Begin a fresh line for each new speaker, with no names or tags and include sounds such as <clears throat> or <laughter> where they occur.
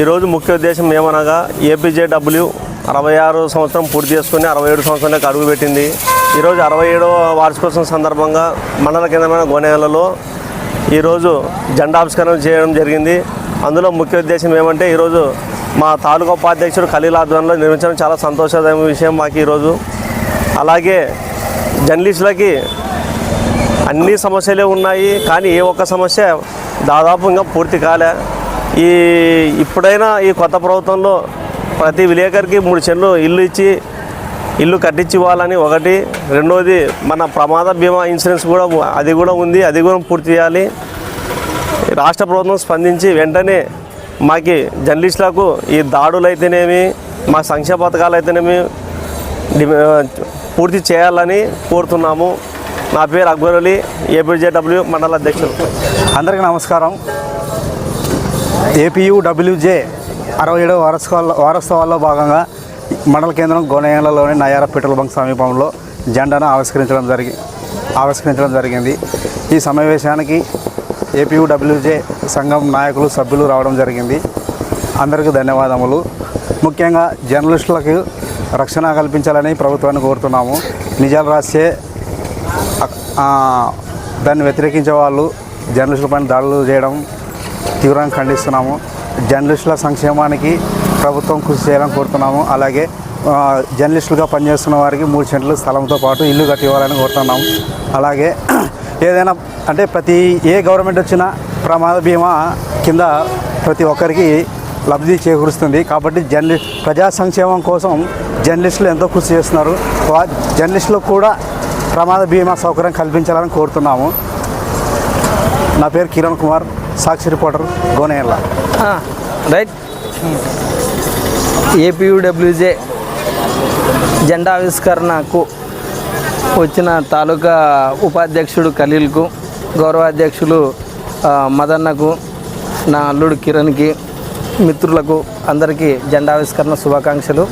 ఈరోజు ముఖ్య ఉద్దేశం ఏమనగా ఏపీజేడబ్ల్యూ అరవై ఆరు సంవత్సరం పూర్తి చేసుకుని అరవై ఏడు సంవత్సరాలకు అడుగు పెట్టింది. ఈరోజు అరవై ఏడవ వార్షికోత్సవం సందర్భంగా మండల కేంద్రమైన గోనేలలో ఈరోజు జెండావిష్కరణ చేయడం జరిగింది. అందులో ముఖ్య ఉద్దేశం ఏమంటే ఈరోజు మా తాలూకా ఉపాధ్యక్షుడు ఖలీల్ ఆధ్వర్యంలో నిర్మించడం చాలా సంతోషదాయక విషయం మాకు ఈరోజు అలాగే జర్నలిస్టులకి అన్ని సమస్యలే ఉన్నాయి. కానీ ఏ ఒక్క సమస్య దాదాపు ఇంకా పూర్తి కాలే. ఈ ఇప్పుడైనా ఈ కొత్త ప్రభుత్వంలో ప్రతి విలేకరికి మూడు చెన్లు ఇల్లు ఇచ్చి ఇల్లు కట్టించి ఇవ్వాలని ఒకటి. రెండోది మన ప్రమాద బీమా ఇన్సూరెన్స్ కూడా అది కూడా ఉంది అది కూడా పూర్తి చేయాలి. రాష్ట్ర ప్రభుత్వం స్పందించి వెంటనే మాకి జర్నలిస్టులకు ఈ దాడులు అయితేనేమి మా సంక్షేమ పథకాలు అయితేనేమి పూర్తి చేయాలని కోరుతున్నాము. నా పేరు అక్బర్ అలీ ఏపీజేడబ్ల్యూ మండల అధ్యక్షుడు
అందరికీ నమస్కారం. ఏపీయు డబ్ల్యూజే అరవై ఏడవ వారసత్వాల వారోత్సవాల్లో భాగంగా మండల కేంద్రం గోనయ్యలలోని నయార పెట్రోల్ బంక్ సమీపంలో జెండాను ఆవిష్కరించడం జరిగి ఆవిష్కరించడం జరిగింది. ఈ సమావేశానికి ఏపీయూడబ్ల్యూజే సంఘం నాయకులు సభ్యులు రావడం జరిగింది. అందరికీ ధన్యవాదములు. ముఖ్యంగా జర్నలిస్టులకు రక్షణ కల్పించాలని ప్రభుత్వాన్ని కోరుతున్నాము. నిజాలు రాసే దాన్ని వ్యతిరేకించే వాళ్ళు జర్నలిస్టుల పైన దాడులు చేయడం తీవ్రంగా ఖండిస్తున్నాము. జర్నలిస్టుల సంక్షేమానికి ప్రభుత్వం కృషి చేయాలని కోరుతున్నాము. అలాగే జర్నలిస్టులుగా పనిచేస్తున్న వారికి మూడు సెంట్లు స్థలంతో పాటు ఇల్లు కట్టి ఇవ్వాలని కోరుతున్నాము అలాగే <clears throat> ఏదైనా అంటే ప్రతి ఏ గవర్నమెంట్ వచ్చినా ప్రమాద బీమా కింద ప్రతి ఒక్కరికి లబ్ధి చేకూరుస్తుంది. కాబట్టి జర్నలి ప్రజా సంక్షేమం కోసం జర్నలిస్టులు ఎంతో కృషి చేస్తున్నారు. వా- జర్నలిస్టులకు కూడా ప్రమాద బీమా సౌకర్యం కల్పించాలని కోరుతున్నాము. నా పేరు Kiran Kumar Sakshi reporter Gonerla.
Right. APUWJ జెండా ఆవిష్కరణకు వచ్చిన తాలూకా ఉపాధ్యక్షుడు ఖలీల్కు గౌరవాధ్యక్షులు మదన్నకు నా అల్లుడు కిరణ్కి మిత్రులకు అందరికీ జెండా ఆవిష్కరణ శుభాకాంక్షలు.